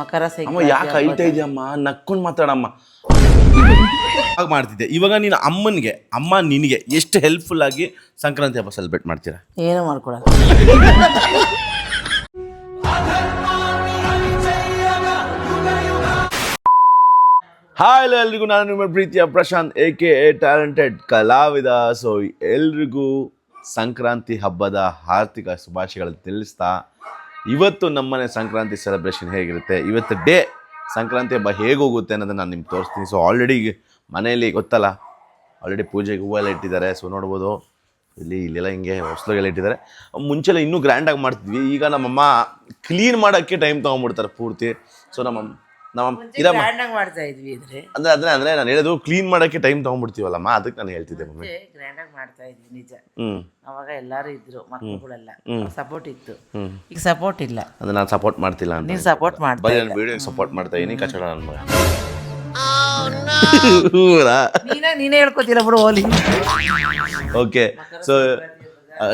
ಮಕರ ಅಮ್ಮ ಯಾಕೆ ಅಳ್ತಾ ಇದೆಯಮ್ಮ ನಕ್ಕೊಂಡು ಮಾತಾಡಮ್ಮ. ಮಾಡ್ತಿದ್ದೆ. ಇವಾಗ ನೀನು ಅಮ್ಮನಿಗೆ ಅಮ್ಮ ನಿನಗೆ ಎಷ್ಟು ಹೆಲ್ಪ್ಫುಲ್ ಆಗಿ ಸಂಕ್ರಾಂತಿ ಹಬ್ಬ ಸೆಲೆಬ್ರೇಟ್ ಮಾಡ್ತೀರಾ? ಏನೋ ಮಾಡ್ಕೊಡಲ್ಲ ಹಾಯ್ ಹಲೋ ಎಲ್ರಿಗೂ ನಾನು ನಿಮ್ಮ ಪ್ರೀತಿಯ Prashant A K A talented ಕಲಾವಿದ ಸೊ ಎಲ್ರಿಗೂ ಸಂಕ್ರಾಂತಿ ಹಬ್ಬದ ಆರ್ಥಿಕ ಶುಭಾಶಯಗಳನ್ನು ತಿಳಿಸ್ತಾ ಇವತ್ತು ನಮ್ಮನೆ ಸಂಕ್ರಾಂತಿ ಸೆಲೆಬ್ರೇಷನ್ ಹೇಗಿರುತ್ತೆ? ಇವತ್ತು ಡೇ ಸಂಕ್ರಾಂತಿ ಹಬ್ಬ ಹೇಗೆ ಹೋಗುತ್ತೆ ಅನ್ನೋದನ್ನ ನಾನು ನಿಮ್ಗೆ ತೋರಿಸ್ತೀನಿ. ಸೊ ಆಲ್ರೆಡಿ ಮನೆಯಲ್ಲಿ ಗೊತ್ತಲ್ಲ ಆಲ್ರೆಡಿ ಪೂಜೆಗೆ ಹೂವೆಲ್ಲ ಇಟ್ಟಿದ್ದಾರೆ. ಸೊ ನೋಡ್ಬೋದು. ಇಲ್ಲಿ, ಇಲ್ಲೆಲ್ಲ ಹಿಂಗೆ ಹೊಸ್ಲಾಗೆಲ್ಲ ಇಟ್ಟಿದ್ದಾರೆ. ಮುಂಚೆಲ್ಲ ಇನ್ನೂ ಗ್ರ್ಯಾಂಡಾಗಿ ಮಾಡ್ತಿದ್ವಿ. ಈಗ ನಮ್ಮಮ್ಮ ಕ್ಲೀನ್ ಮಾಡೋಕ್ಕೆ ಟೈಮ್ ತೊಗೊಂಡ್ಬಿಡ್ತಾರೆ ಪೂರ್ತಿ. ಸೊ ನಮ್ಮಮ್ಮ ಇದಮ್ಮ ಗ್ರ್ಯಾಂಡಾಗಿ ಮಾಡ್ತಾ ಇದ್ವಿ ಇದ್ರೆ. ಅಂದ್ರೆ ಅದನ್ನ ಅಂದ್ರೆ ನಾನು ಹೇಳೋದು ಕ್ಲೀನ್ ಮಾಡಕ್ಕೆ ಟೈಮ್ ತೊಗೊಂಡ್ಬಿಡ್ತೀವಲ್ಲಮ್ಮ? ಅದಕ್ಕೆ ನಾನು ಹೇಳ್ತಿದ್ದೆ ಮಮ್ಮಿ. ಗ್ರ್ಯಾಂಡಾಗಿ ಮಾಡ್ತಾ ಇದ್ವಿ ನಿಜ. ಹ್ಮ್. ಅವಾಗ ಎಲ್ಲರೂ ಇದ್ರು ಮಕ್ಕಳುಗಳೆಲ್ಲ ಸಪೋರ್ಟ್ ಇತ್ತು. ಈಗ ಸಪೋರ್ಟ್ ಇಲ್ಲ. ಅಂದ್ರೆ ನಾನು ಸಪೋರ್ಟ್ ಮಾಡ್ತಿಲ್ಲ ಅಂತ ನೀನ್ ಸಪೋರ್ಟ್ ಮಾಡ್ತಾ ಬರೀ ನಾನು ವಿಡಿಯೋ ಸಪೋರ್ಟ್ ಮಾಡ್ತಾ ಇದೀನಿ ಕಚಡ ನನ್ನ ಮಗ. ನೀನೇ ನೀನೇ ಹೇಳ್ಕೊತಿಲ್ಲ ಬಿಡು ಓಲಿ ಓಕೆ ಸೊ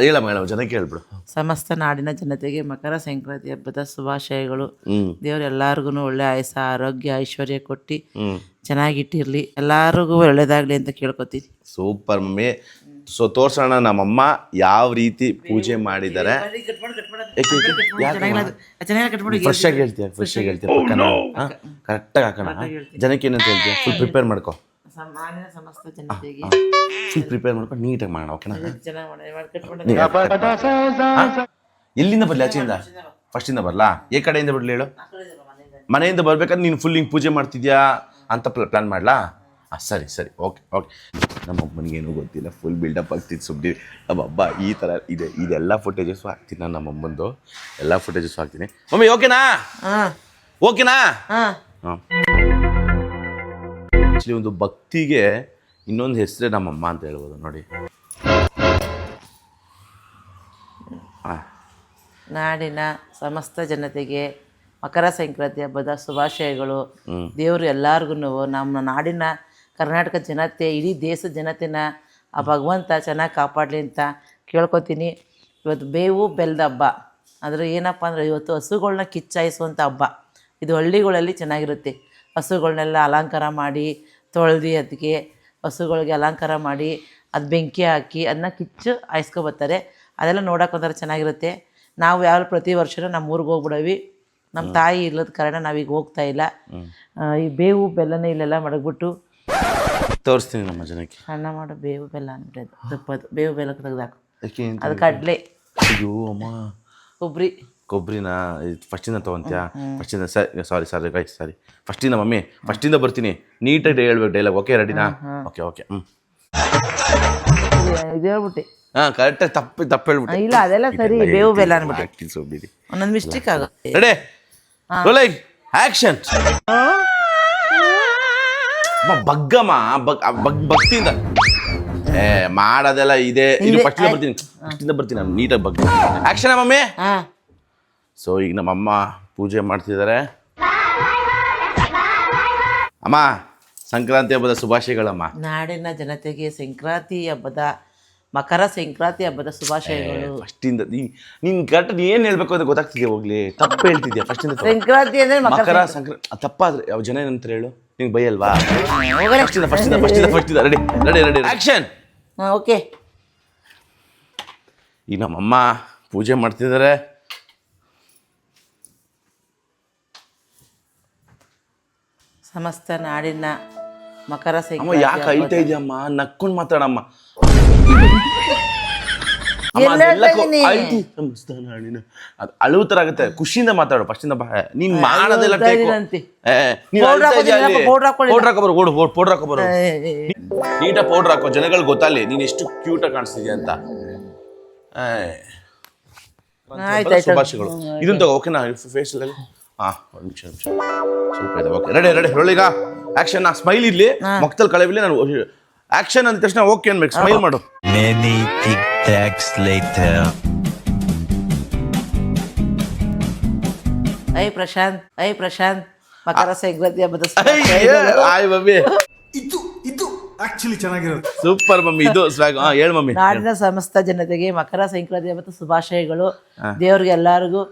ಹೇಳಮ್ಮ ಮೇಡಮ್ ಜನಕ್ಕೆ ಹೇಳ್ಬಿಡು ಸಮಸ್ತ ನಾಡಿನ ಜನತೆಗೆ ಮಕರ ಸಂಕ್ರಾಂತಿ ಹಬ್ಬದ ಶುಭಾಶಯಗಳು. ದೇವ್ರು ಎಲ್ಲಾರ್ಗು ಒಳ್ಳೆ ಆಯಸ ಆರೋಗ್ಯ ಐಶ್ವರ್ಯ ಕೊಟ್ಟು ಚೆನ್ನಾಗಿಟ್ಟಿರ್ಲಿ. ಎಲ್ಲಾರಿಗೂ ಒಳ್ಳೇದಾಗ್ಲಿ ಅಂತ ಕೇಳ್ಕೊತೀನಿ. Super mummy. ಸೊ ತೋರ್ಸೋಣ ನಮ್ಮಮ್ಮ ಯಾವ ರೀತಿ ಪೂಜೆ ಮಾಡಿದ್ದಾರೆ. ಫ್ರೆಶ್ ಆಗಿ ಹೇಳ್ತೀಯ ಫ್ರೆಶ್ ಆಗಿ ಹೇಳ್ತೀಯ? ಪಕ್ಕನ? ಕರೆಕ್ಟಾಗಿ ಹಾಕೋಣ. ಜನಕ್ಕೆ ಏನಂತ ಹೇಳ್ತೀಯ? ಫುಲ್ ಪ್ರಿಪೇರ್ ಮಾಡ್ಕೊ. ಸಮಸ್ತ ಜನತೆಗೆ ಪ್ರಿಪೇರ್ ಮಾಡ್ಕೊಂಡು ನೀಟಾಗಿ ಮಾಡೋಣ ಓಕೆನಾ ಚೆನ್ನಾಗಿ ಮಾಡಿ-? ಎಲ್ಲಿಂದ ಬರಲಿ ಆಚೆಯಿಂದ? ಫಸ್ಟಿಂದ ಬರಲಾ? ಏ ಕಡೆಯಿಂದ ಬರಲಿ ಹೇಳು? ಮನೆಯಿಂದ. ಬರ್ಬೇಕಾದ್ರೆ ನೀನು ಫುಲ್ ಹಿಂಗೆ ಪೂಜೆ ಮಾಡ್ತಿದ್ಯಾ ಅಂತ ಪ್ಲಾನ್ ಮಾಡ್ಲಾ? ಹಾಂ ಸರಿ ಸರಿ ಓಕೆ ಓಕೆ ನಮ್ಮ ಅಮ್ಮನಿಗೇನು ಗೊತ್ತಿಲ್ಲ ಫುಲ್ ಬಿಲ್ಡಪ್ ಆಗ್ತಿತ್ತು ಸುಮ್ಮನೆ ನಮ್ಮ ಹಬ್ಬ ಈ ಥರ ಇದೆ ಇದೆಲ್ಲ ಫುಟೇಜಸ್ಸು ಹಾಕ್ತೀನಿ ನಾನು ನಮ್ಮ ಅಮ್ಮಂದು. ಎಲ್ಲ ಫುಟೇಜಸ್ಸು ಹಾಕ್ತೀನಿ. ಮಮ್ಮಿ ಓಕೆನಾ ಹಾಂ ಓಕೆನಾ ಹಾಂ ಹಾಂ ಆ್ಯಕ್ಚುಲಿ ಒಂದು ಭಕ್ತಿಗೆ ಇನ್ನೊಂದು ಹೆಸರೇ ನಮ್ಮಮ್ಮ ಅಂತ ಹೇಳ್ಬೋದು ನೋಡಿ. ನಾಡಿನ ಸಮಸ್ತ ಜನತೆಗೆ ಮಕರ ಸಂಕ್ರಾಂತಿ ಹಬ್ಬದ ಶುಭಾಶಯಗಳು. ದೇವರು ಎಲ್ಲಾರ್ಗು ನಮ್ಮ ನಾಡಿನ ಕರ್ನಾಟಕ ಜನತೆ ಇಡೀ ದೇಶದ ಜನತೆನ ಆ ಭಗವಂತ ಚೆನ್ನಾಗಿ ಕಾಪಾಡಲಿ ಅಂತ ಕೇಳ್ಕೊತೀನಿ. ಇವತ್ತು ಬೇವು ಬೆಲ್ಲದ ಹಬ್ಬ. ಆದರೆ ಏನಪ್ಪ ಅಂದರೆ ಇವತ್ತು ಹಸುಗಳನ್ನ ಕಿಚ್ಚಾಯಿಸುವಂಥ ಹಬ್ಬ. ಇದು ಹಳ್ಳಿಗಳಲ್ಲಿ ಚೆನ್ನಾಗಿರುತ್ತೆ. ಹಸುಗಳನ್ನೆಲ್ಲ ಅಲಂಕಾರ ಮಾಡಿ ತೊಳೆದು ಅದಕ್ಕೆ ಹಸುಗಳಿಗೆ ಅಲಂಕಾರ ಮಾಡಿ ಅದು ಬೆಂಕಿ ಹಾಕಿ ಅದನ್ನ ಕಿಚ್ಚು ಹಾಯಿಸ್ಕೊಬರ್ತಾರೆ ಅದೆಲ್ಲ ನೋಡೋಕೆ ಒಂಥರ ಚೆನ್ನಾಗಿರುತ್ತೆ. ನಾವು ಯಾವ ಪ್ರತಿ ವರ್ಷನೂ ನಮ್ಮ ಊರಿಗೆ ಹೋಗ್ಬಿಡವಿ. ನಮ್ಮ ತಾಯಿ ಇಲ್ಲದ ಕಾರಣ ನಾವೀಗ ಹೋಗ್ತಾ ಇಲ್ಲ. ಈ ಬೇವು ಬೆಲ್ಲನೇ ಇಲ್ಲೆಲ್ಲ ಮಡಗ್ಬಿಟ್ಟು ತೋರಿಸ್ತೀನಿ ನಮ್ಮ ಜನಕ್ಕೆ. ಅನ್ನ ಮಾಡೋ ಬೇವು ಬೆಲ್ಲ ಅಂದ್ಬಿಟ್ಟು ತುಪ್ಪದು ಬೇವು ಬೆಲ್ಲ ತೆಗೆದಾಕು. ಅದು ಕಡಲೆ. ಅಯ್ಯೋ ಅಮ್ಮ. ಕೊಬ್ಬರಿ ಕೊಬ್ಬರಿನ ಫಸ್ಟಿಂದ ತೊಗೊಂತ್ಯಾ? ಫಸ್ಟಿಂದ ಸರಿ ಸಾರಿ ಸಾರಿ ಗೈ ಸಾರಿ ಫಸ್ಟಿಂದ ಮಮ್ಮಿ ಫಸ್ಟಿಂದ ಬರ್ತೀನಿ. ನೀಟಾಗಿ ಹೇಳ್ಬೇಕು ಡೈಲಾಗ್ ಓಕೆ ರೆಡಿನಾ ಓಕೆ ಓಕೆ ಹ್ಞೂ ಇದು ಹೇಳ್ಬಿಟ್ಟೆ. ಹಾಂ ಕರೆಕ್ಟಾಗಿ ತಪ್ಪು ತಪ್ಪು ಹೇಳ್ಬಿಟ್ಟು. ಇಲ್ಲ ಅದೆಲ್ಲ ಸರಿ ಬೇವು ಬೆಲ್ಲ ಅನ್ಬಿಟ್ಟು. ಸುಮ್ಮನೆ ಒಂದೊಂದು ಮಿಸ್ಟೇಕ್ ಆಗುತ್ತೆ. ರೆಡಿ ರೋಲೈ ಆಕ್ಷನ್ ಬಗ್ಗಮ್ಮ ಬಗ್ ಬಗ್ ಭಕ್ತಿಯಿಂದ. ಏ ಮಾಡೋದೆಲ್ಲ ಇದೆ. ಇದು ಫಸ್ಟಿಂದ ಬರ್ತೀನಿ. ಫಸ್ಟಿಂದ ಬರ್ತೀನಿ ನಾನು ನೀಟಾಗಿ ಬಗ್ಗೆ ಆಕ್ಷನ್ ಮಮ್ಮಿ? ಹಾಂ. ಸೊ ಈಗ ನಮ್ಮಮ್ಮ ಪೂಜೆ ಮಾಡ್ತಿದ್ದಾರೆ. ಅಮ್ಮ ಸಂಕ್ರಾಂತಿ ಹಬ್ಬದ ಶುಭಾಶಯಗಳಮ್ಮ. ನಾಡಿನ ಜನತೆಗೆ ಸಂಕ್ರಾಂತಿ ಹಬ್ಬದ ಮಕರ ಸಂಕ್ರಾಂತಿ ಹಬ್ಬದ ಶುಭಾಶಯಗಳು. ಫಸ್ಟಿಂದ ನೀನು ಕರೆಕ್ಟ್ ಏನು ಹೇಳ್ಬೇಕು ಅಂತ ಗೊತ್ತಾಗ್ತಿದ್ಯಾ ಹೋಗ್ಲಿ? ತಪ್ಪು ಹೇಳ್ತಿದ್ಯಾ ಫಸ್ಟ್ ಇಂದ ಸಂಕ್ರಾಂತಿ ಅಂದ್ರೆ ಮಕರ ಮಕರ ಸಂಕ್ರಾಂತಿ. ತಪ್ಪಾದ್ರೆ ಯಾವ ಜನ ಏನಂತ ಹೇಳು? ನಿಂಗೆ ಬೈಯಲ್ವಾ? ಇಂದ ಫಸ್ಟಿಂದ ಫಸ್ಟಿಂದ ಫಸ್ಟಿಂದ ಫಸ್ಟಿಂದ ready ready ready action okay ಈಗ ನಮ್ಮಮ್ಮ ಪೂಜೆ ಮಾಡ್ತಿದ್ದಾರೆ. ಸಮಸ್ತ ನಾಡಿನ ಮಕರ ಅಮ್ಮ ಯಾಕೆ ಐತೆ ಇದೆಯಮ್ಮ ನಕ್ಕೊಂಡು ಮಾತಾಡಮ್ಮ. ಎಲ್ಲ. ಅಳುವ ತರ ಆಗುತ್ತೆ ಖುಷಿಯಿಂದ ಮಾತಾಡು ಫಸ್ಟಿಂದ ಬಾ. ನೀನ್ ಮಾಡೋದೆಲ್ಲ ಅಳ್ತಾ ಇದೀನಂತೆ. Powder ಹಾಕೋದಿಲ್ಲ, powder ಹಾಕೊಳ್ಳಿಲ್ಲ. ಪೌಡರ್ ಓಡು ಪೌಡರ್ ಹಾಕೋಬರು ನೀಟಾಗಿ ಪೌಡರ್ ಹಾಕೋ ಜನಗಳು ಗೊತ್ತಲ್ಲಿ ನೀನ್ ಎಷ್ಟು ಕ್ಯೂಟ್ ಆಗಿ ಕಾಣಿಸ್ತಿದ್ಯಾ ಅಂತ. ಏ. ಶುಭಾಶಯಗಳು. ಇದನ್ನ ತಗೋ ಓಕೆನಾ ಫೇಸ್ ಅಲ್ಲಿ ಹಾ ಒಂದು ನಿಮಿಷ ನಿಮಿಷ. ಸ್ವಲ್ಪ ಇದೆ. ಓಕೆ ರೆಡಿ ರೆಡಿ ರೊಳಿಗ ಆಕ್ಷನ್ ಸ್ಮೈಲ್ ಇರಲಿ. ಮಕ್ತಲ್ ಕಳೆವಿಲಿ ನಾನು ಆಕ್ಷನ್ ಅಂದ ತಕ್ಷಣ ಓಕೆ ಅನ್ಬೇಕು. ಸ್ಮೈಲ್ ಮಾಡು. Many tic tacs later. I Prashant I Prashant Makara Sankranti ಹಬ್ಬದ ಆಯ್ ಮಮ್ಮಿ. ಇದು ಇದು ಆಕ್ಚುಲಿ ಚೆನ್ನಾಗಿರೋದು ಸೂಪರ್ ಮಮ್ಮಿ. ಇದು ಸ್ವಾಗ್ ಹಾ ಹೇಳು ಮಮ್ಮಿ. ನಾಡಿನ ಸಮಸ್ತ ಜನತೆಗೆ ಮಕರ ಸಂಕ್ರಾಂತಿ ಹಬ್ಬದ ಶುಭಾಶಯಗಳು. ದೇವ್ರಿಗೆ ಎಲ್ಲರಿಗೂ.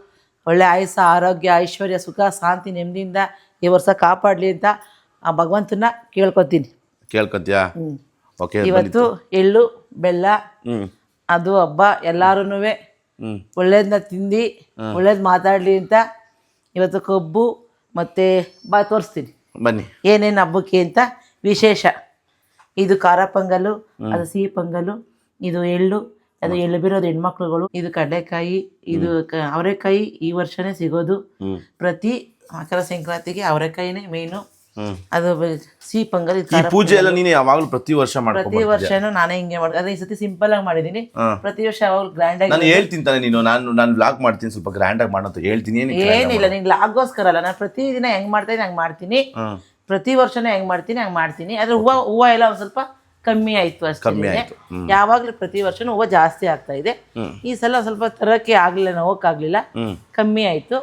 ಒಳ್ಳೆ ಆಯುಸ ಆರೋಗ್ಯ ಐಶ್ವರ್ಯ ಸುಖ ಶಾಂತಿ ನೆಮ್ಮದಿಯಿಂದ ಈ ವರ್ಷ ಕಾಪಾಡಲಿ ಅಂತ ಆ ಭಗವಂತನ ಕೇಳ್ಕೊತೀನಿ. ಕೇಳ್ಕೊತೀಯಾ? ಓಕೆ ಇವತ್ತು ಎಳ್ಳು ಬೆಲ್ಲ ಅದು ಹಬ್ಬ ಎಲ್ಲಾರು ಒಳ್ಳೇದನ್ನ ತಿಂದು ಒಳ್ಳೇದು ಮಾತಾಡಲಿ ಅಂತ ಇವತ್ತು ಕಬ್ಬು ಮತ್ತು ಬಾ ತೋರಿಸ್ತೀನಿ. ಬನ್ನಿ. ಏನೇನು ಹಬ್ಬಕ್ಕೆ ಅಂತ ವಿಶೇಷ. ಇದು ಖಾರ ಪೊಂಗಲು ಅದು ಸಿಹಿ ಪೊಂಗಲು ಇದು ಎಳ್ಳು ಅದು ಎಲ್ಲಿ ಬಿರೋದು ಹೆಣ್ಮಕ್ಳುಗಳು. ಇದು ಕಡಲೆಕಾಯಿ ಇದು ಅವರೆಕಾಯಿ ಈ ವರ್ಷನೇ ಸಿಗೋದು. ಪ್ರತಿ ಮಕರ ಸಂಕ್ರಾಂತಿಗೆ ಅವರೆಕಾಯಿನೇ ಮೇನು ಅದು ಸಿಹಿ ಪೊಂಗಲ್ ಈ ಪೂಜೆ ಎಲ್ಲ ನೀನು ಯಾವಾಗಲೂ ಪ್ರತಿ ವರ್ಷ ಪ್ರತಿ ವರ್ಷನೂ ನಾನೇ ಹಿಂಗೆ ಮಾಡಿ ಅದೇ ಈ ಸತಿ ಸಿಂಪಲ್ ಆಗಿ ಮಾಡಿದೀನಿ. ಪ್ರತಿ ವರ್ಷ ಯಾವಾಗಲೂ ಗ್ರ್ಯಾಂಡ್ ಆಗಿ ನಾನು ಹೇಳ್ತೀನಿ ತಾನೆ ನೀನು. ನಾನು ನಾನು ಬ್ಲಾಗ್ ಮಾಡ್ತೀನಿ. ಸ್ವಲ್ಪ ಗ್ರ್ಯಾಂಡ್ ಆಗಿ ಮಾಡೋದು ಹೇಳ್ತೀನಿ. ಏನು ಏನಿಲ್ಲ ನಿಂಗೆ ಲಾಗೋಸ್ಕರ ಅಲ್ಲ. ನಾನು ಪ್ರತಿದಿನ ಹೆಂಗ್ ಮಾಡ್ತಾ ಇದ್ದೀನಿ ಹಂಗೆ ಮಾಡ್ತೀನಿ. ಪ್ರತಿ ವರ್ಷನೂ ಹೆಂಗ್ ಮಾಡ್ತೀನಿ ಹಂಗೆ ಮಾಡ್ತೀನಿ. ಅದ್ರ ಹೂವು ಹೂವು ಎಲ್ಲ ಒಂದು ಸ್ವಲ್ಪ ಕಮ್ಮಿ ಆಯ್ತು ಅಷ್ಟೇ. ಯಾವಾಗ್ಲೂ ಪ್ರತಿ ವರ್ಷ ಹೂವು ಜಾಸ್ತಿ ಆಗ್ತಾ ಇದೆ. ಈ ಸಲ ಸ್ವಲ್ಪ ತರಕ್ಕೆ ಆಗ್ಲಿಲ್ಲ ಆಗ್ಲಿಲ್ಲ ಕಮ್ಮಿ ಆಯ್ತು.